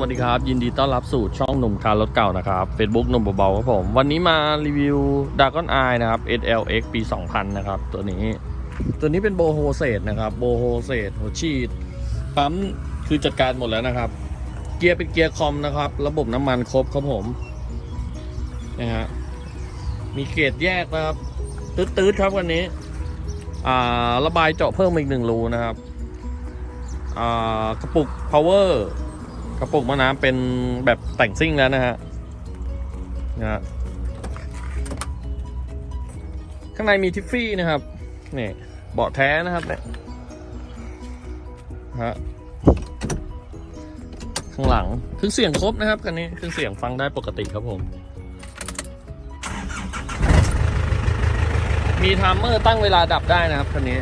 วัสดีครับ ยินดีต้อนรับสู่ช่องหนุ่มคารรถเก่านะครับ Facebook หนุ่มเบาๆครับผม วันนี้มารีวิว d a g o n Eye นะครับ SLX ปี 2000 นะครับ ตัวนี้ ตัวนี้เป็นโบโฮเซตนะครับโบโฮเซตหัวฉีดปั๊มคือจัดการหมดแล้วนะครับ เกียร์เป็นเกียร์คอมนะครับ ระบบน้ำมันครบครับผมนะฮะมีเกจแยกนะครับ ตืดๆครับวันนี้ อ่าระบายเจาะเพิ่มอีกหนึ่งรูนะครับ อ่ากระปุก power กระปุกมะน้ำเป็นแบบแต่งซิ่งแล้วนะฮะนะฮะข้างในมีทิฟฟี่นะครับนี่เบาะแท้นะครับเนี่ยฮะข้างหลังเครื่องเสียงครบนะครับคันนี้เครื่องเสียงฟังได้ปกติครับผม มีไทม์เมอร์ตั้งเวลาดับได้นะครับคันนี้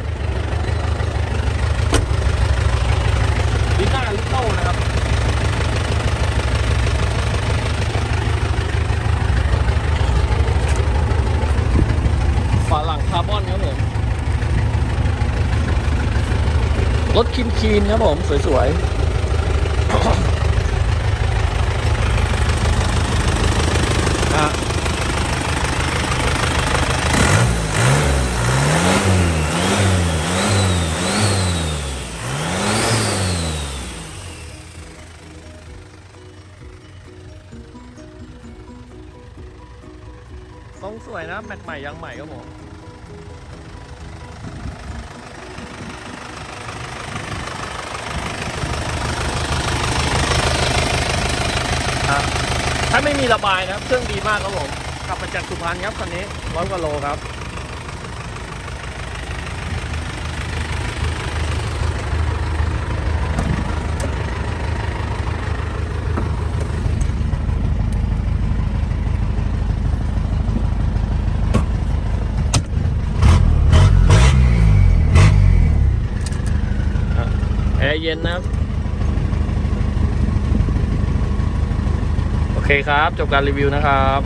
ลิต้าลิโต้นะครับ ฝาหลังคาร์บอนครับผม รถคินคีนครับผม สวยๆอะทรงสวยนะ แมทใหม่ยังใหม่ครับผม ครับ ถ้าไม่มีระบายนะครับ เครื่องดีมากครับผมขับมาจากสุพรรณครับคันนี้ร้อยกว่าโลครับแอร์เย็นนะครับ โอ เคครับ จบการรีวิวนะครับ